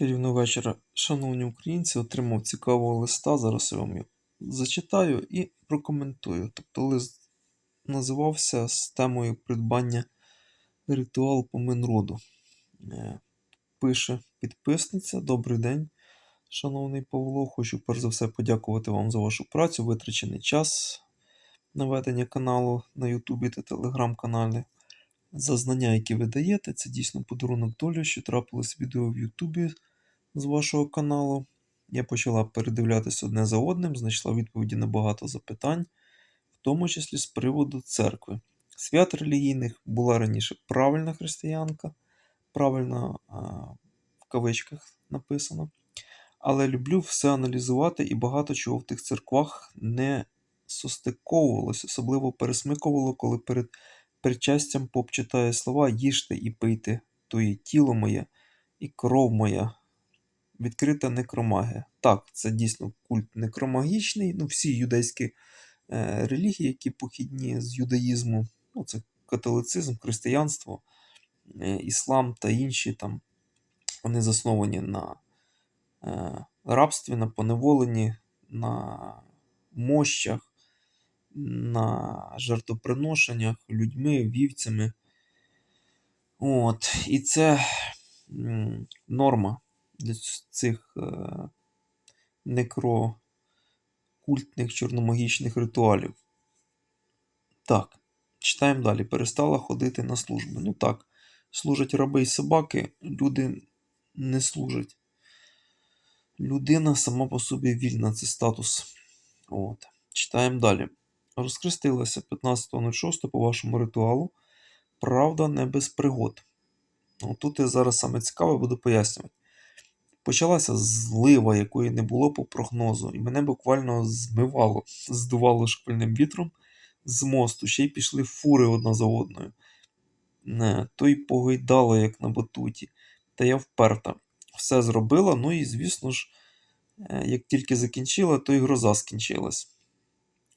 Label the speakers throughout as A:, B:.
A: Чарівного вечора, шановні українці, отримав цікавого листа. Зараз я вам його зачитаю і прокоментую. Тобто лист називався з темою придбання ритуал помин роду. Е, Пише підписниця. Добрий день, шановний Павло. Хочу перш за все подякувати вам за вашу працю, витрачений час на ведення каналу на Ютубі та телеграм-каналі. За знання, які ви даєте, це дійсно подарунок долі, що трапилось відео в Ютубі з вашого каналу. Я почала передивлятися одне за одним, знайшла відповіді на багато запитань, в тому числі з приводу церкви. Свят релігійних була раніше правильна християнка, правильно в кавичках написано. Але люблю все аналізувати і багато чого в тих церквах не состиковувалось, особливо пересмикувало, коли перед причастям поп читає слова їжте і пийте, то є тіло моє і кров моя. Відкрита некромагія. Так, це дійсно культ некромагічний. Ну, всі юдейські е, релігії, які похідні з юдаїзму, ну, це католицизм, християнство, е, іслам та інші там, вони засновані на е, рабстві, на поневоленні, на мощах, на жертвоприношеннях людьми, вівцями. От, і це норма для цих е, некрокультних чорномагічних ритуалів. Так, читаємо далі. Перестала ходити на служби. Ну так, служать раби і собаки, люди не служать. Людина сама по собі вільна, це статус. От. Читаємо далі. Розхрестилася 15.06 по вашому ритуалу. Правда, не без пригод. Ну, тут я зараз саме цікаве буду пояснювати. Почалася злива, якої не було по прогнозу, і мене буквально змивало, здувало шквальним вітром з мосту, ще й пішли фури одна за одною. Не, то й погойдало, як на батуті. Та я вперта. Все зробила, ну і, звісно ж, е, як тільки закінчила, то й гроза скінчилась.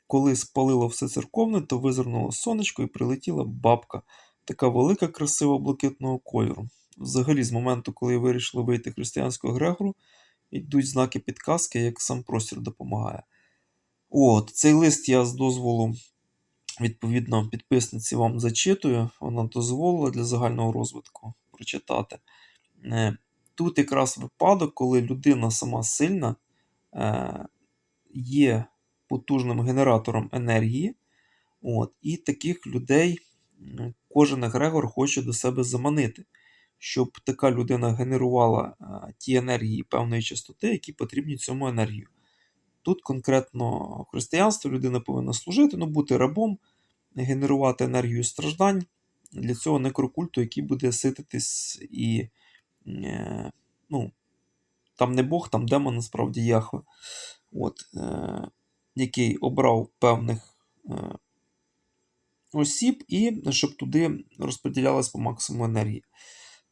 A: Коли спалило все церковне, то визирнуло сонечко і прилетіла бабка, така велика, красива блакитного кольору. Взагалі, з моменту, коли я вирішила вийти християнського Грегору, йдуть знаки підказки, як сам простір допомагає. От, цей лист я з дозволу, відповідно, підписниці вам зачитую. Вона дозволила для загального розвитку прочитати. Е, Тут якраз випадок, коли людина сама сильна, е, є потужним генератором енергії. От, і таких людей кожен егрегор хоче до себе заманити, щоб така людина генерувала е, ті енергії певної частоти, які потрібні цьому енергію. Тут конкретно в християнстві людина повинна служити, ну, бути рабом, генерувати енергію страждань для цього некрокульту, який буде сититись і. Е, ну, там не Бог, там демон, насправді Яхве, от, е, який обрав певних е, осіб, і щоб туди розподілялась по максимуму енергії.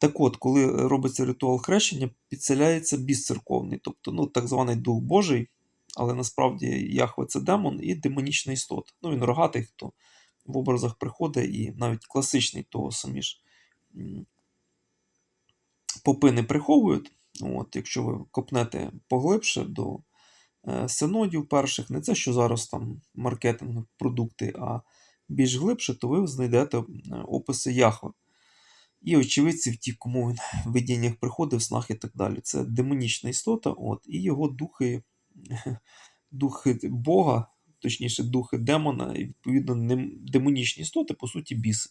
A: Так от, коли робиться ритуал хрещення, підселяється біс церковний, тобто ну, так званий Дух Божий, але насправді Яхве це демон і демонічна істота. Ну, він рогатий, хто в образах приходить, і навіть класичний того самі ж попи не приховують. От, якщо ви копнете поглибше до е, синодів перших, не це, що зараз там маркетинг, продукти, а більш глибше, то ви знайдете е, описи Яхве. І очевидці в ті, кому він в видіннях приходив, снах і так далі. Це демонічна істота, от, і його духи, духи Бога, точніше, духи демона, і відповідно демонічні істоти, по суті, біси.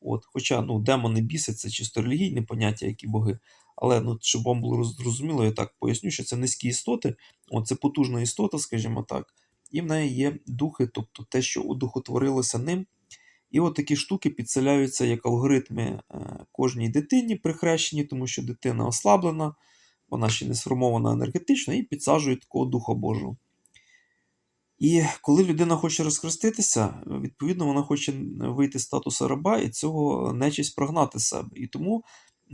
A: От, хоча ну, демони біси це чисто релігійне поняття, як і боги. Але ну, щоб вам було зрозуміло, я так поясню, що це низькі істоти, от, це потужна істота, скажімо так, і в неї є духи, тобто те, що одухотворилося ним. І от такі штуки підселяються як алгоритми е, кожній дитині при хрещенні, тому що дитина ослаблена, вона ще не сформована енергетично, і підсаджують такого Духа Божого. І коли людина хоче розхреститися, відповідно, вона хоче вийти з статусу раба і цього нечисть прогнати себе. І тому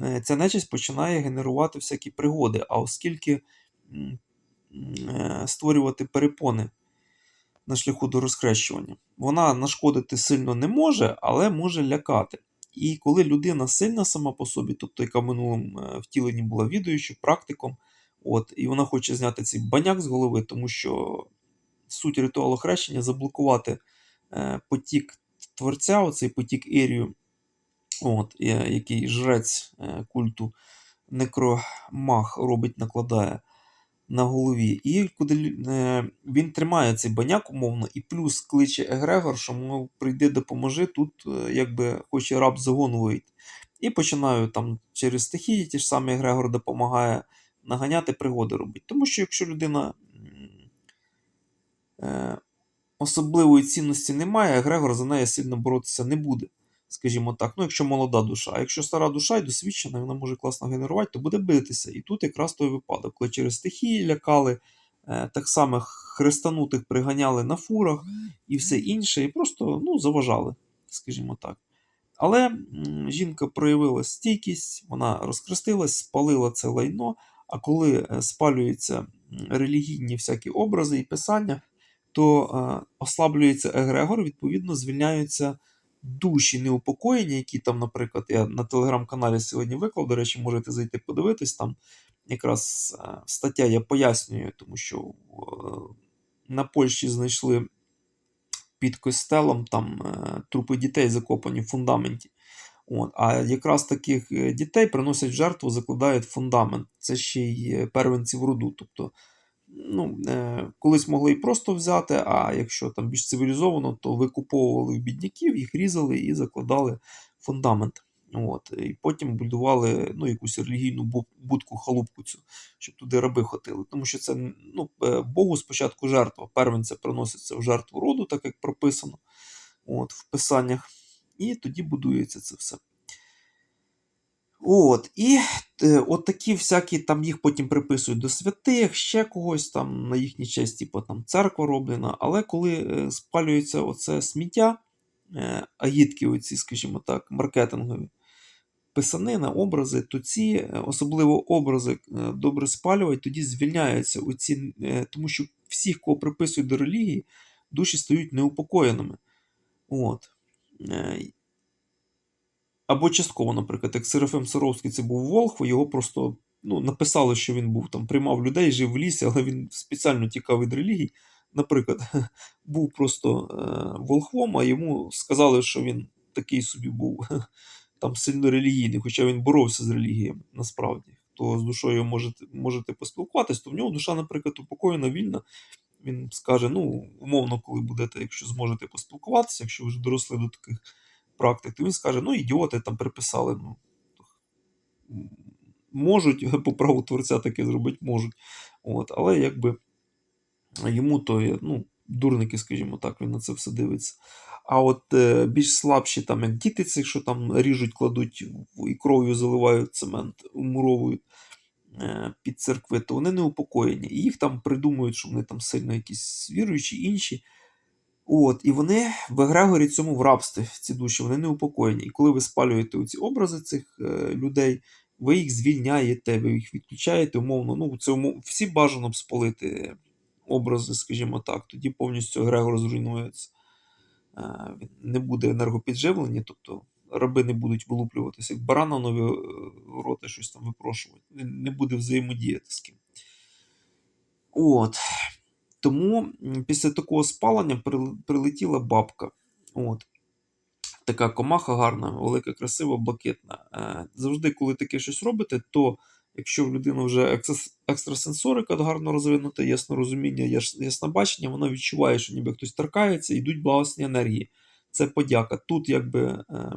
A: е, ця нечисть починає генерувати всякі пригоди. А оскільки е, створювати перепони на шляху до розхрещування, вона нашкодити сильно не може, але може лякати. І коли людина сильна сама по собі, тобто яка в минулому е, втіленні була відуючим, практиком, от, і вона хоче зняти цей баняк з голови, тому що суть ритуалу хрещення заблокувати е, потік творця, оцей потік Ірію, от, е, який жрець культу некромах робить, накладає на голові. І куди е, він тримає цей баняк умовно, і плюс кличе Егрегор, що мов прийди, допоможи, тут е, якби хоче раб загону вийти. І починаю там через стихії, ті ж самі Егрегор допомагає наганяти пригоди робити. Тому що якщо людина е, особливої цінності немає, Егрегор за неї сильно боротися не буде. Скажімо так, ну якщо молода душа. А якщо стара душа і досвідчена, вона може класно генерувати, то буде битися. І тут якраз той випадок, коли через стихії лякали, е, так само хрестанутих приганяли на фурах і все інше, і просто ну, заважали, скажімо так. Але жінка проявила стійкість, вона розхрестилась, спалила це лайно. А коли е, спалюються релігійні всякі образи і писання, то е, ослаблюється егрегор, відповідно, звільняються душі неупокоєні, які там, наприклад, я на телеграм-каналі сьогодні виклав, до речі, можете зайти подивитись. Там якраз е, стаття я пояснюю, тому що е, на Польщі знайшли під костелом там е, трупи дітей закопані в фундаменті. От, а якраз таких дітей приносять в жертву, закладають фундамент. Це ще й первенці в роду. Тобто, ну, е, колись могли і просто взяти, а якщо там більш цивілізовано, то викуповували бідняків, їх різали і закладали фундамент. От, і потім будували ну, якусь релігійну будку, халупку цю, щоб туди раби ходили. Тому що це ну, е, Богу спочатку жертва. Первенця приноситься в жертву роду, так як прописано от, в писаннях. І тоді будується це все. От, і е, от такі всякі там їх потім приписують до святих, ще когось там на їхній честь, типу там церква роблена. Але коли е, спалюється оце сміття, е, агітки, оці, скажімо так, маркетингові, писанина, образи, то ці особливо образи добре спалювати, тоді звільняються оці, тому що всіх, кого приписують до релігії, душі стають неупокоєними. От. Або частково, наприклад, як Серафим Саровський це був Волхв, його просто ну, написали, що він був там, приймав людей, жив в лісі, але він спеціально тікав від релігій. Наприклад, був просто е, волхвом, а йому сказали, що він такий собі був там сильно релігійний, хоча він боровся з релігіями насправді. Хто з душою можете, можете поспілкуватись, то в нього душа, наприклад, упокоєна, вільна. Він скаже: ну, умовно, коли будете, якщо зможете поспілкуватися, якщо ви вже доросли до таких практик, то він скаже: ну, ідіоти там приписали. Ну, можуть по праву творця таке зробити, можуть. От, але якби йому то ну, дурники, скажімо так, він на це все дивиться. А от е, більш слабші, там, як діти цих, що там ріжуть, кладуть і кров'ю заливають цемент, вмуровують е, під церкви, то вони не упокоєні. І їх там придумують, що вони там сильно якісь віруючі, інші. От, і вони в Егрегорі цьому в рабстві, ці душі, вони не упокоєні. І коли ви спалюєте ці образи цих е, людей, ви їх звільняєте, ви їх відключаєте умовно. Ну, це умов... всі бажано б спалити образи, скажімо так, тоді повністю Егрегор зруйнується. Е, не буде енергопідживлення, тобто раби не будуть вилуплюватися, як барана нові е, роти щось там випрошувати. Не буде взаємодіяти з ким. От. Тому після такого спалення прилетіла бабка. От. Така комаха гарна, велика, красива, блакитна. Е, Завжди, коли таке щось робите, то якщо в людини вже екстрас- екстрасенсорика гарно розвинута, яснорозуміння, яс- яснобачення, вона відчуває, що ніби хтось торкається, йдуть благосні енергії. Це подяка. Тут якби е,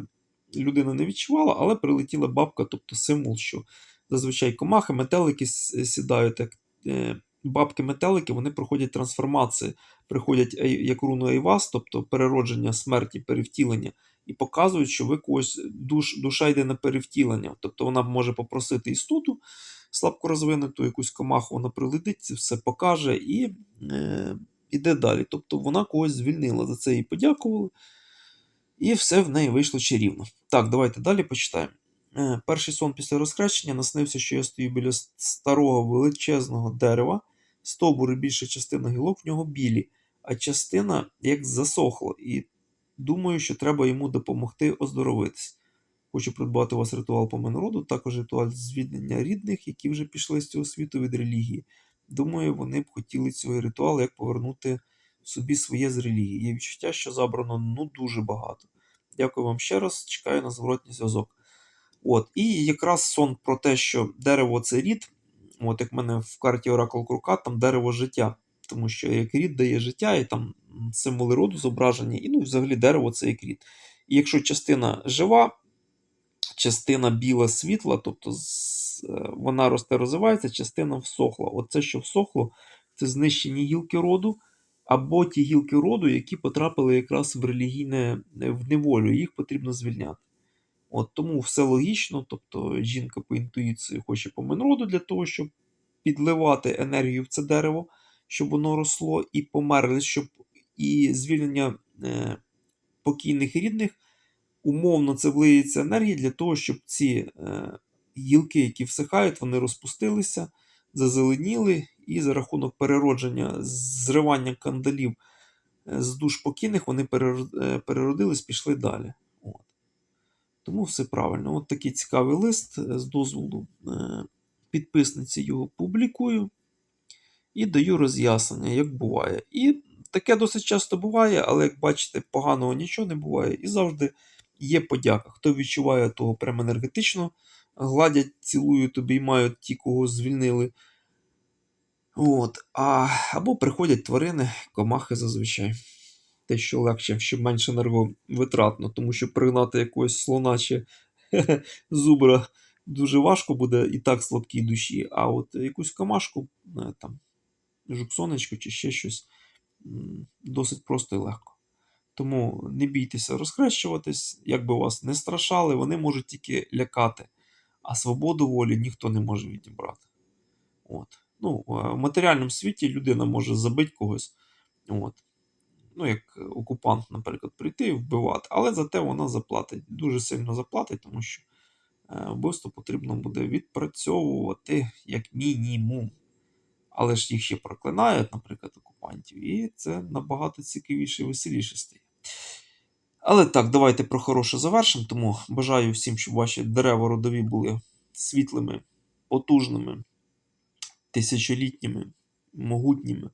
A: людина не відчувала, але прилетіла бабка, тобто символ, що зазвичай комахи, метелики сідають, е, бабки-метелики, вони проходять трансформації, приходять як руну Ейвас, тобто переродження, смерті, перевтілення, і показують, що ви когось душ, душа йде на перевтілення. Тобто вона може попросити істоту слабко розвинуту, якусь комаху, вона прилетить, це все покаже і е, іде далі. Тобто вона когось звільнила, за це їй подякували. І все в неї вийшло чарівно. Так, давайте далі почитаємо. Е, Перший сон після розхрещення наснився, що я стою біля старого величезного дерева, стовбур і більша частина гілок в нього білі, а частина як засохла, і думаю, що треба йому допомогти оздоровитись. Хочу придбати у вас ритуал помин роду, також ритуал звільнення рідних, які вже пішли з цього світу від релігії. Думаю, вони б хотіли цього ритуалу, як повернути собі своє з релігії. Є відчуття, що забрано ну дуже багато. Дякую вам ще раз, чекаю на зворотній зв'язок. От, і якраз сон про те, що дерево це рід. От як в мене в карті Оракул Крука, там дерево життя. Тому що як рід дає життя, і там символи роду зображені, і ну, взагалі дерево це як рід. І якщо частина жива, частина біла світла, тобто е, вона росте, розвивається, частина всохла. Оце, що всохло, це знищені гілки роду, або ті гілки роду, які потрапили якраз в релігійне в неволю, їх потрібно звільняти. От тому все логічно, тобто жінка по інтуїції хоче помин роду для того, щоб підливати енергію в це дерево, щоб воно росло і померли, щоб і звільнення е, покійних рідних умовно це влиється енергія для того, щоб ці е, гілки, які всихають, вони розпустилися, зазеленіли, і за рахунок переродження, зривання кандалів е, з душ покійних, вони е, переродились, пішли далі. Тому все правильно. От такий цікавий лист е, з дозволу е, підписниці його публікую і даю роз'яснення, як буває. І таке досить часто буває, але як бачите, поганого нічого не буває. І завжди є подяка. Хто відчуває того прямо енергетично, гладять, цілують, обіймають ті, кого звільнили. От. А, або приходять тварини, комахи зазвичай. Те, що легше, що менш енерговитратно, тому що пригнати якогось слона чи зубра дуже важко буде і так слабкій душі. А от якусь комашку, е, там, жуксонечку чи ще щось досить просто і легко. Тому не бійтеся розхрещуватись, як би вас не страшали, вони можуть тільки лякати, а свободу волі ніхто не може відібрати. От. Ну, е, в матеріальному світі людина може забити когось. От. Ну, як окупант, наприклад, прийти і вбивати, але зате вона заплатить, дуже сильно заплатить, тому що е, вбивство потрібно буде відпрацьовувати як мінімум. Але ж їх ще проклинають, наприклад, окупантів, і це набагато цікавіше і веселіше стає. Але так, давайте про хороше завершимо. Тому бажаю всім, щоб ваші дерева родові були світлими, потужними, тисячолітніми, могутніми,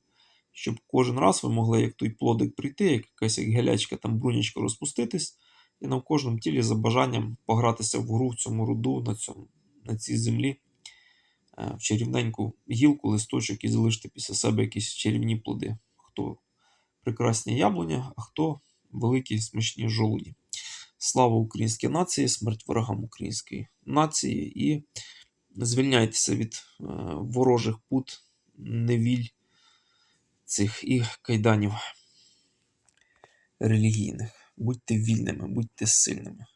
A: щоб кожен раз ви могли, як той плодик прийти, як якась як гелячка, там брунячка розпуститись, і на кожному тілі за бажанням погратися в гру в цьому роду, на, цьому, на цій землі, е, в чарівненьку гілку, листочок і залишити після себе якісь чарівні плоди. Хто прекрасні яблуня, а хто великі смачні жолуді. Слава українській нації, смерть ворогам української нації і звільняйтеся від е, ворожих пут, невіль цих і кайданів релігійних. Будьте вільними, будьте сильними.